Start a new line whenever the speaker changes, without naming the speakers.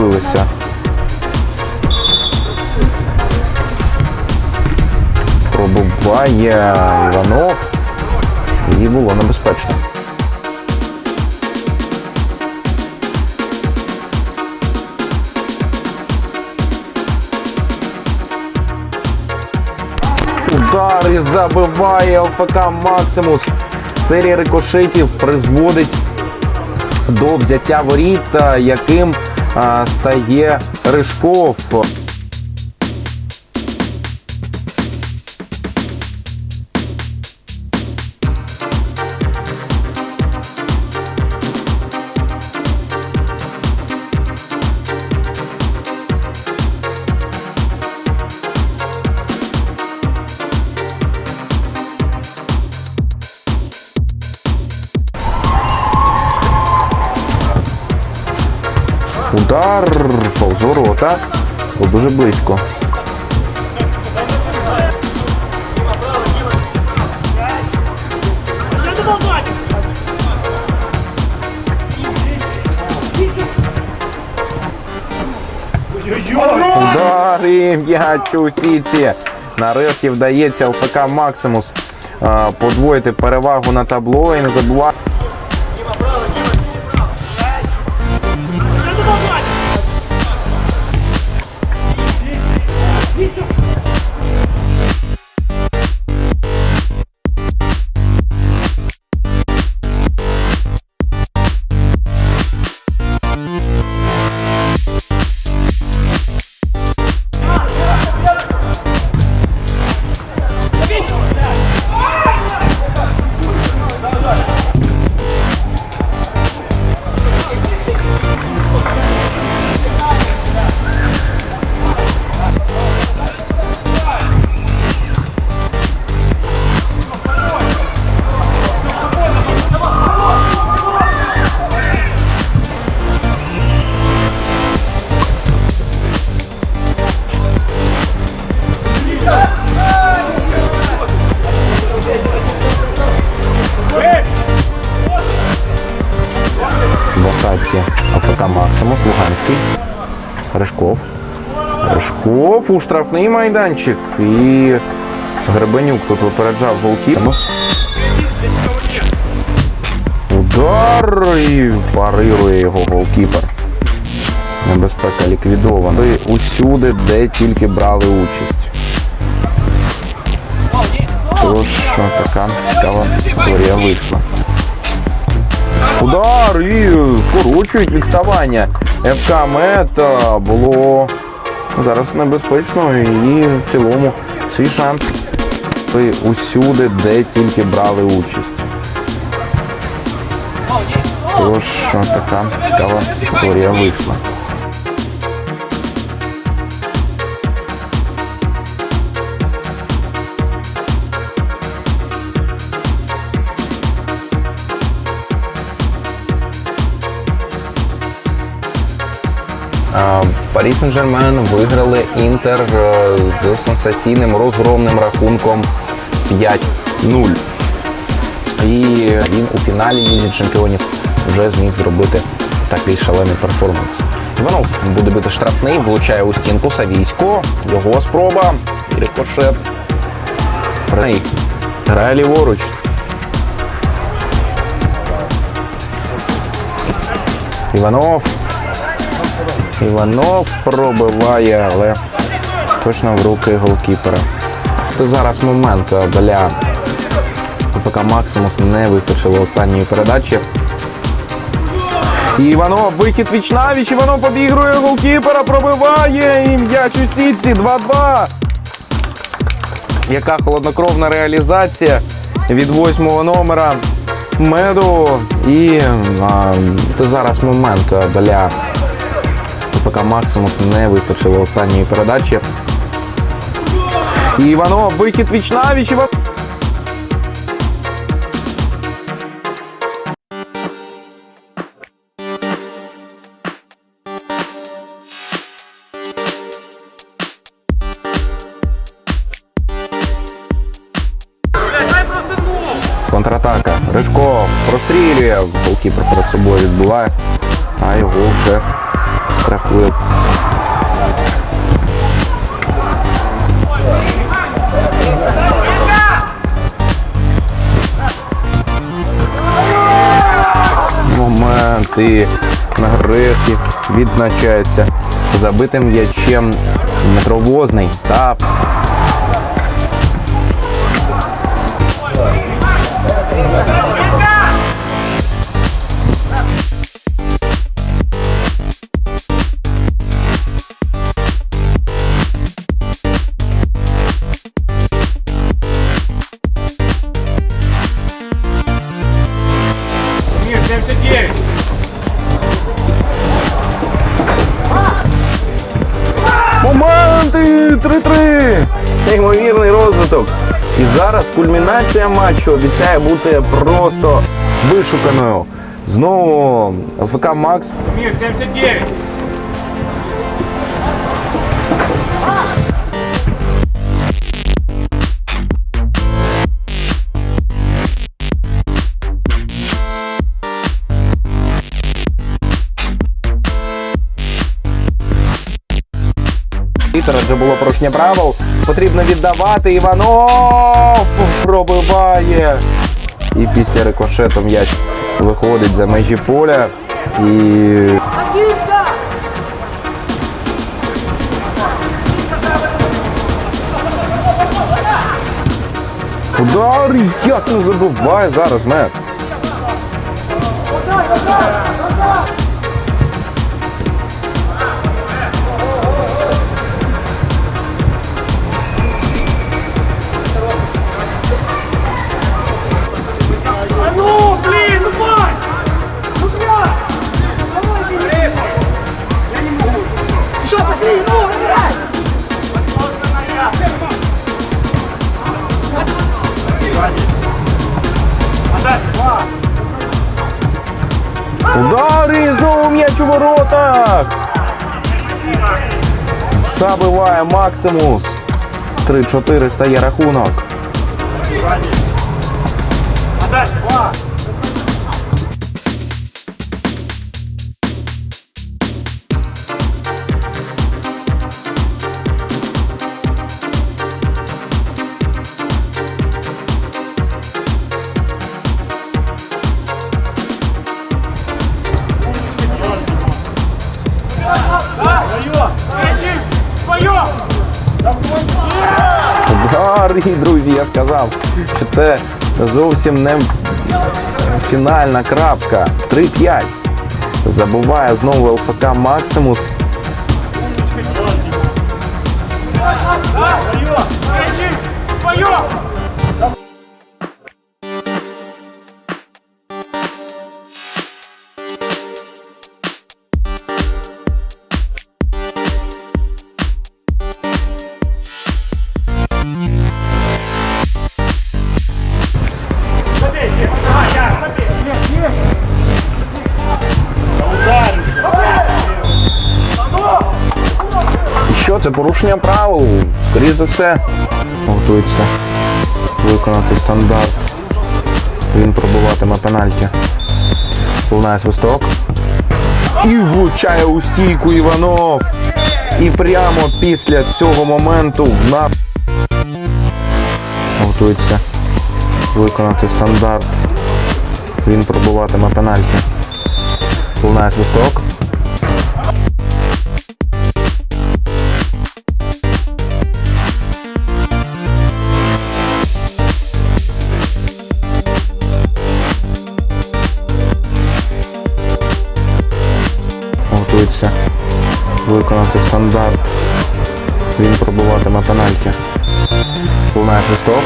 намагалися. Пробуває Іванов. І було небезпечно. Удар і забиває ЛФК Максимус. Серія рикошетів призводить до взяття воріт, яким стає Ришков. Удар повз ворота. Дуже близько. Удар і м'яч у сітці. Нарешті вдається ЛФК Максимус е, подвоїти перевагу на табло і не забувати. Максимус, Луганський. Ришков. Ришков у штрафний майданчик. І Гребенюк тут випереджав голкіпер. Удар і парирує його голкіпер. Небезпека ліквідована. Усюди, де тільки брали участь. Тож така цікава історія вийшла. Удар і скорочують відставання. ФК Мета було зараз небезпечно і в цілому свій шанс усюди, де тільки брали участь. Тож така цікава історія вийшла. Парі Сен-Жермен виграли Інтер е, з сенсаційним розгромним рахунком 5-0. І він у фіналі Ліги чемпіонів вже зміг зробити такий шалений перформанс. Іванов буде бити штрафний, влучає у стінку Савійсько. Його спроба. Рикошет. Грає ліворуч. Іванов. Іванов пробиває, але точно в руки голкіпера. Це зараз момент для ФК Максимус не вистачило останньої передачі. Іванов, вихід віч навіч, Іванов обігрує голкіпера, пробиває і м'яч у сітці 2-2. Яка холоднокровна реалізація від восьмого номера меду. І а, це зараз момент для ФК Максимус не вистачило останньої передачі. І Іванов, вихід віч навіч, Контратака. Рижков прострілює. Голкіпер перед собою відбуває, а його вже рахує. Моменти на грехи відзначаються забитим м'ячем метровозний та 3-3-3! Неймовірний розвиток. І зараз кульмінація матчу обіцяє бути просто вишуканою. Знову ЛФК Макс.
79.
Було порушення правил. Потрібно віддавати. Іванов пробиває. І після рикошету м'яч виходить за межі поля. І Удар як не забуває зараз мет. Воротах. Забиває Максимус. 3-4 стає рахунок. Удар, друзі, я сказав, що це зовсім не фінальна крапка. 3-5. Забуває знову ЛФК Максимус.
Твое!
Це порушення правил? Скоріше за все, готується виконати стандарт. Він пробуватиме пенальті. Лунає свисток. І влучає у стійку Іванов. І прямо після цього моменту в нас готується виконати стандарт. Він пробуватиме пенальті. Лунає свисток. Виконати стандарт. Він пробуватиме пенальті. Лунає свисток.